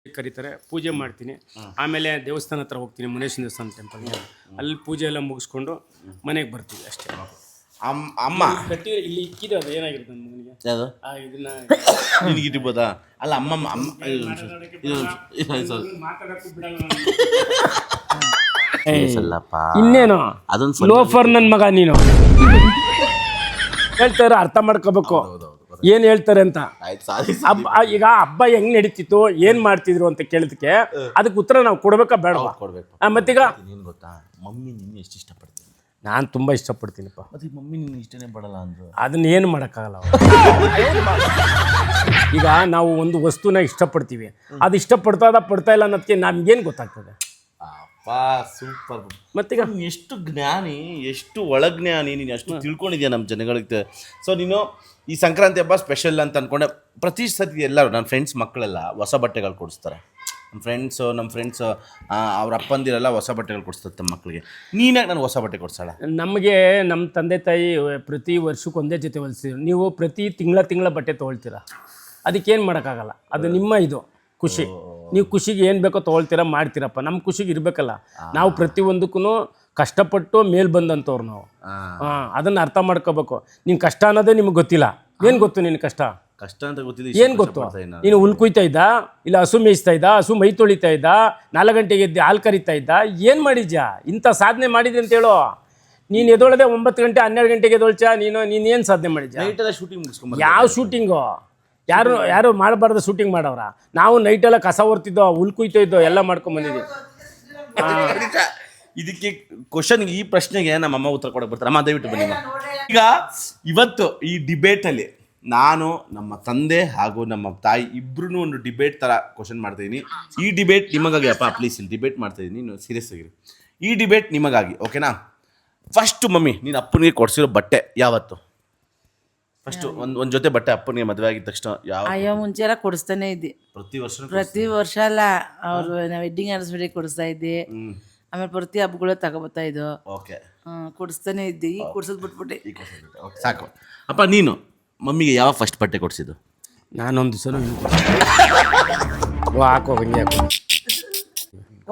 ಕರೀತಾರೆ ಪೂಜೆ ಮಾಡ್ತೀನಿ. ಆಮೇಲೆ ದೇವಸ್ಥಾನ ಹತ್ರ ಹೋಗ್ತೀನಿ ಮುನೇಶ್ವರ ದೇವಸ್ಥಾನ ಟೆಂಪಲ್ಗೆ ಅಲ್ಲಿ ಪೂಜೆ ಎಲ್ಲ ಮುಗಿಸ್ಕೊಂಡು ಮನೆಗೆ ಬರ್ತೀವಿ ಅಷ್ಟೇ. ಅಮ್ಮ. ಅಮ್ಮ ಕಟ್ಟಿ ಇಲ್ಲಿ ಇಕ್ಕಿದೆ ಅದು ಏನಾಗಿರುತ್ತೆ ನನ್ನ ಮಗನಿಗೆ? ಯಾವುದು? ಆ ಇದನ್ನ ನಿನಗೆ ಇಟ್ಟಿರ್ಬೋದಾ? ಅಲ್ಲ ಅಮ್ಮ ಅಮ್ಮ ಇದು ಒಂಚೂರು, ಇದು ಒಂಚೂರು, ಇದು ಒಂಚೂರು. ಮಾತಾಡಕ್ಕೂ ಬಿಡಲ್ಲ ಸಲ್ಲಪ್ಪ. ಇನ್ನೇನು? ಅದೊಂದು ಸ್ವಲ್ಪ ಲೋಫರ್ ನನ್ನ ಮಗ ನೀನು. ಹೇಳ್ತಾರೆ ಅರ್ಥ ಮಾಡ್ಕೋಬೇಕು. ಏನ್ ಹೇಳ್ತಾರೆ ಅಂತ? ಆಯ್ತು ಸಾರಿ ಹಬ್ಬ ಈಗ ಹಬ್ಬ ಹೆಂಗ್ ನಡೀತಿತ್ತು ಏನ್ ಮಾಡ್ತಿದ್ರು ಅಂತ ಕೇಳಿದಕ್ಕೆ ಅದಕ್ಕೆ ಉತ್ತರ ನಾವು ಕೊಡ್ಬೇಕಾ ಬೇಡ ಕೊಡ್ಬೇಕು. ಮತ್ತೀಗ? ನೀನು ಗೊತ್ತಾ? ಮಮ್ಮಿ ನಿನ್ನ ಎಷ್ಟು ಇಷ್ಟಪಡ್ತೀನಿ. ನಾನು ತುಂಬಾ ಇಷ್ಟಪಡ್ತೀನಿಪ್ಪ. ಮತ್ತೆ ಮಮ್ಮಿ ನಿನ್ನ ಇಷ್ಟನೇ ಪಡಲ್ಲ ಅಂದ್ರು. ಅದನ್ನ ಏನು ಮಾಡೋಕ್ಕಾಗಲ್ಲ ಈಗ ನಾವು ಒಂದು ವಸ್ತುನ ಇಷ್ಟಪಡ್ತೀವಿ. ಅದು ಇಷ್ಟಪಡ್ತಾ ಪಡ್ತಾ ಇಲ್ಲ ಅನ್ನೋದಕ್ಕೆ ನಮ್ಗೇನು ಗೊತ್ತಾಗ್ತದೆ? ಅಪ್ಪ ಸೂಪರ್ ಮತ್ತೀಗ? ಎಷ್ಟು ಜ್ಞಾನಿ ಎಷ್ಟು ಒಳಜ್ಞಾನಿ ನೀನು ಅಷ್ಟು ತಿಳ್ಕೊಂಡಿದ್ಯಾ ನಮ್ಮ ಜನಗಳಿಗೆ? ಸೊ ನೀನು ಈ ಸಂಕ್ರಾಂತಿ ಹಬ್ಬ ಸ್ಪೆಷಲ್ ಅಂತ ಅನ್ಕೊಂಡೆ. ಪ್ರತಿ ಸತಿ ಎಲ್ಲರೂ ನನ್ನ ಫ್ರೆಂಡ್ಸ್ ಮಕ್ಕಳೆಲ್ಲ ಹೊಸ ಬಟ್ಟೆಗಳು ಕೊಡಿಸ್ತಾರೆ. ನಮ್ಮ ಫ್ರೆಂಡ್ಸು ನಮ್ಮ ಫ್ರೆಂಡ್ಸು ಅವ್ರ ಅಪ್ಪಂದಿರೆಲ್ಲ ಹೊಸ ಬಟ್ಟೆಗಳು ಕೊಡಿಸ್ತಾರೆ ತಮ್ಮ ಮಕ್ಕಳಿಗೆ ನೀನಾಗ ನಾನು ಹೊಸ ಬಟ್ಟೆ ಕೊಡ್ಸೋಣ ನಮಗೆ ನಮ್ಮ ತಂದೆ ತಾಯಿ ಪ್ರತಿ ವರ್ಷಕ್ಕೆ ಒಂದೇ ಜೊತೆ ಹೊಲಿಸ್ತೀವಿ ನೀವು ಪ್ರತಿ ತಿಂಗಳ ತಿಂಗಳ ಬಟ್ಟೆ ತೊಗೊಳ್ತೀರಾ? ಅದಕ್ಕೇನು ಮಾಡೋಕ್ಕಾಗಲ್ಲ. ಅದು ನಿಮ್ಮ ಇದು ಖುಷಿ. ನೀವು ಖುಷಿಗೆ ಏನು ಬೇಕೋ ತೊಗೊಳ್ತೀರಾ ಮಾಡ್ತೀರಪ್ಪ. ನಮ್ಮ ಖುಷಿಗೆ ಇರಬೇಕಲ್ಲ. ನಾವು ಪ್ರತಿಯೊಂದಕ್ಕೂ ಕಷ್ಟಪಟ್ಟು ಮೇಲ್ ಬಂದಂಥವ್ರು ನಾವು. ಅದನ್ನ ಅದನ್ನು ಅರ್ಥ ಮಾಡ್ಕೋಬೇಕು. ನಿನ್ ಕಷ್ಟ ಅನ್ನೋದೇ ನಿಮ್ಗೆ ಗೊತ್ತಿಲ್ಲ. ಏನ್ ಗೊತ್ತು ನಿನ್ ಕಷ್ಟ? ಕಷ್ಟ ಅಂತ ಗೊತ್ತಿದೆ ಏನ್ ಗೊತ್ತು? ನೀನು ಹುಲ್ ಕುಯ್ತಾ ಇದ್ದ? ಇಲ್ಲ ಹಸು ಮೇಯಿಸ್ತಾ ಇದ್ದ? ಹಸು ಮೈ ತೊಳಿತಾ ಇದ್ದ? ನಾಲ್ಕು ಗಂಟೆಗೆ ಎದ್ದು ಹಾಲು ಕರಿತಾ ಇದ್ದ? ಏನ್ ಮಾಡಿದ್ಯಾ? ಇಂಥ ಸಾಧನೆ ಮಾಡಿದೆ ಅಂತ ಹೇಳು. ನೀನು ಎದೊಳದೆ ಒಂಬತ್ತು ಗಂಟೆ ಹನ್ನೆರಡು ಗಂಟೆಗೆ ಎದೊಳ್ಚ ನೀನು ನೀನು ಏನ್ ಸಾಧನೆ ಮಾಡಿದ್ಯಾ? ಶೂಟಿಂಗ್ ಯಾವ ಶೂಟಿಂಗು ಯಾರು ಯಾರು ಮಾಡಬಾರ್ದು ಶೂಟಿಂಗ್ ಮಾಡವ್ರ? ನಾವು ನೈಟೆಲ್ಲ ಕಸ ಹೊರ್ತಿದ್ದೋ ಹುಲ್ ಕುಯ್ತಾ ಇದ್ದೋ ಎಲ್ಲ ಮಾಡ್ಕೊಂಬಂದಿದ್ದೀವಿ ಇದಕ್ಕೆ ಕ್ವಶನ್ ಈ ಪ್ರಶ್ನೆಗೆ ನಮ್ಮ ಅಮ್ಮ ಉತ್ತರ ಕೊಡಕ್ಕೆ ಬರ್ತಾರೆ. ಅಮ್ಮ ದಯವಿಟ್ಟು ಬನ್ನಿ ಅಮ್ಮ. ಈಗ ಇವತ್ತು ಈ ಡಿಬೇಟಲ್ಲಿ ನಾನು ನಮ್ಮ ತಂದೆ ಹಾಗೂ ನಮ್ಮ ತಾಯಿ ಇಬ್ರು ಒಂದು ಡಿಬೇಟ್ ಥರ ಕ್ವಶನ್ ಮಾಡ್ತಾ ಇದೀನಿ. ಈ ಡಿಬೇಟ್ ನಿಮಗಾಗಿ ಅಪ್ಪ ಪ್ಲೀಸ್ ಇಲ್ಲಿ ಡಿಬೇಟ್ ಮಾಡ್ತಾಯಿದ್ದೀನಿ ನೀನು ನೀವು ಸೀರಿಯಸ್ ಆಗಿರಿ. ಈ ಡಿಬೇಟ್ ನಿಮಗಾಗಿ ಓಕೆನಾ ಫಸ್ಟ್ ಮಮ್ಮಿ ನೀನು ಅಪ್ಪನಿಗೆ ಕೊಡಿಸಿರೋ ಬಟ್ಟೆ ಯಾವತ್ತು? ಫಸ್ಟ್ ಒಂದು ಒಂದು ಜೊತೆ ಬಟ್ಟೆ ಅಪ್ಪನಿಗೆ ಮದುವೆ ಆಗಿದ ತಕ್ಷಣ ಯಾವ ಅಯ್ಯೋ ಮುಂಚೆ ಎಲ್ಲ ಕೊಡಿಸ್ತಾನೆ ಇದ್ದೆ. ಪ್ರತಿ ವರ್ಷ ಪ್ರತಿ ವರ್ಷ ಅಲ್ಲ ಅವರು ವೆಡ್ಡಿಂಗ್ ಆನಿವರ್ಸರಿ ಕೊಡಿಸ್ತಾ ಇದ್ದೆ. ಆಮೇಲೆ ಪ್ರತಿ ಹಬ್ಬಗಳು ತಗೋಬತ್ತಾ ಇದ್ದೋ ಓಕೆ. ಕೊಡಿಸ್ತಾನೆ ಇದ್ದೆ. ಈಗ ಕೊಡ್ಸೋದು ಬಿಟ್ಬಿಟ್ಟೆ. ಈ ಬಿಟ್ಟು. Okay, ಸಾಕು. ಅಪ್ಪ ನೀನು ಮಮ್ಮಿಗೆ ಯಾವ ಫಸ್ಟ್ ಬಟ್ಟೆ ಕೊಡಿಸಿದ್ದು? ನಾನೊಂದು ದಿವಸ ಹಾಕೋ ಹಂಗೆ ಹಾಕೋ.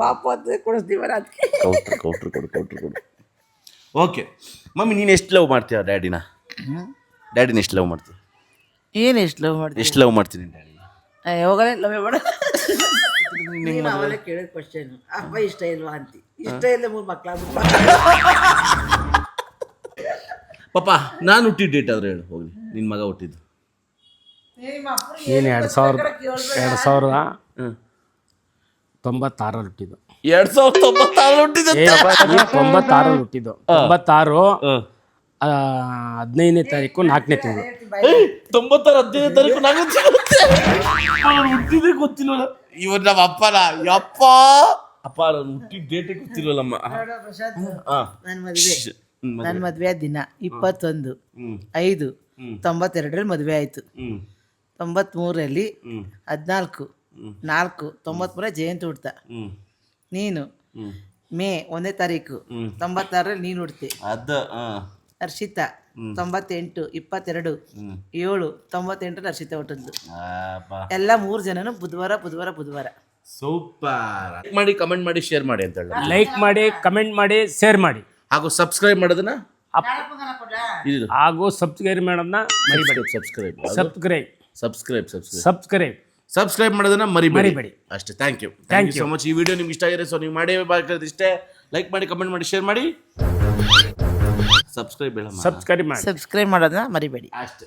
ವಾಪಸ್ ಕೊಡಿಸ್ತೀವಲ್ಲ ಅದಕ್ಕೆ ಕೌಟ್ರ್ ಕೌಟ್ರ್ ಕೊಡು ಕೌಟ್ರ್ ಕೊಡು. ಓಕೆ. ಮಮ್ಮಿ ನೀನು ಎಷ್ಟು ಲವ್ ಮಾಡ್ತೀಯ ಡ್ಯಾಡಿನ? ಡ್ಯಾಡಿನ ಎಷ್ಟು ಲವ್ ಮಾಡ್ತೀಯ? ಏನು ಎಷ್ಟು ಲವ್ ಮಾಡ್ತೀನಿ ಎಷ್ಟು ಲವ್ ಮಾಡ್ತೀನಿ ಡ್ಯಾಡಿನ? ಯಾವಾಗಲೇ ಲವ್ ಮಾಡ ನೀನು ಅವಾಗಲೇ ಕೇಳಿದ ಕ್ವಶನ್ ಅಪ್ಪ ಇಷ್ಟ ಇಲ್ವಾ ಅಂತಿ. ಇಷ್ಟ ಇಲ್ಲ ಮೂರು ಮಕ್ಕಳಾಗ್ಬಿಟ್ಟು ಪಾಪ ನಾನು ಹುಟ್ಟಿದ ಡೇಟ್ ಆದ್ರೆ ಹೇಳು ಹೋಗ್ಲಿ. ನಿನ್ನ ಮಗ ಹುಟ್ಟಿದ್ದು. ಏನು ಎರಡು ಸಾವಿರದ ಎರಡು ಸಾವಿರದ ತೊಂಬತ್ತಾರಲ್ಲಿ ಹುಟ್ಟಿದ್ದು. ಎರಡು ಸಾವಿರದ ತೊಂಬತ್ತಾರಲ್ಲಿ ಹುಟ್ಟಿದ್ದು ಏ ತೊಂಬತ್ತಾರಲ್ಲಿ ಹುಟ್ಟಿದ್ದು. ತೊಂಬತ್ತಾರು ಆ, ಹದಿನೈದನೇ ತಾರೀಕು ನಾಲ್ಕನೇ ತಿಂಗಳು. ತೊಂಬತ್ತಾರು ಹದಿನೈದನೇ ತಾರೀಕು ನಾನು ಹುಟ್ಟಿದ್ರೆ ಗೊತ್ತಿಲ್ಲ. ಇವ್ರು ನಮ್ಮ ಅಪ್ಪನ. ಯಪ್ಪ! ಅಪ್ಪ ಹುಟ್ಟಿ ಡೇಟೇ ಗೊತ್ತಿರಲ್ಲಮ್ಮ ನನ್ನ ಮದುವೆ. ನನ್ನ ಮದುವೆ. ದಿನ ಇಪ್ಪತ್ತೊಂದು. ಐದು. ತೊಂಬತ್ತೆರಡರಲ್ಲಿ ಮದುವೆ ಆಯಿತು. ಹ್ಞೂ ತೊಂಬತ್ಮೂರರಲ್ಲಿ ಹದಿನಾಲ್ಕು. ನಾಲ್ಕು. ತೊಂಬತ್ಮೂರ ಜಯಂತಿ ಹುಡ್ತ. ನೀನು. ಮೇ ಒಂದನೇ ತಾರೀಕು. ತೊಂಬತ್ತಾರರಲ್ಲಿ ನೀನು ಹುಡ್ತಿ. ಹರ್ಷಿತಾ. ತೊಂಬತ್ತೆಂಟು ಇಪ್ಪತ್ತೆರಡು. ಏಳು ತೊಂಬತ್ತೆಂಟರಲ್ಲಿ ಹರ್ಷಿತಾ ಹುಟ್ಟಿದ್ದು. ಎಲ್ಲ ಮೂರು ಜನನು ಬುಧವಾರ ಬುಧವಾರ ಬುಧವಾರ. ಸೂಪರ್ ಲೈಕ್ ಮಾಡಿ ಕಮೆಂಟ್ ಮಾಡಿ ಶೇರ್ ಮಾಡಿ ಅಂತ ಹೇಳಿ. ಲೈಕ್ ಮಾಡಿ ಕಮೆಂಟ್ ಮಾಡಿ ಶೇರ್ ಮಾಡಿ. ಹಾಗೂ ಸಬ್ಸ್ಕ್ರೈಬ್ ಮಾಡೋದನ್ನ ಇದು. ಹಾಗೂ ಸಬ್ಸ್ಕ್ರೈಬ್ ಮಾಡೋದನ್ನ ಮರಿಬೇಡಿ. Subscribe subscribe subscribe subscribe subscribe subscribe ಮಾಡೋದನ್ನ ಮರಿಬೇಡಿ. ಮರಿಬೇಡಿ. ಅಷ್ಟೇ. Thank you thank you so much ಈ ವಿಡಿಯೋ ನಿಮ್ಗೆ ಇಷ್ಟ ಆಗಿದೆ ಸೊ ನೀವು ಮಾಡಿ ಬೇಕಾದ್ರೆ ಇಷ್ಟೇ. ಲೈಕ್ ಮಾಡಿ ಕಮೆಂಟ್ ಮಾಡಿ ಶೇರ್ ಮಾಡಿ. ಸಬ್ಸ್ಕ್ರೈಬ್ ಸಬ್ಸ್ಕ್ರೈಬ್ ಮಾಡಿ. ಸಬ್ಸ್ಕ್ರೈಬ್ ಮಾಡೋದನ್ನ ಮರಿಬೇಡಿ. ಅಷ್ಟೇ.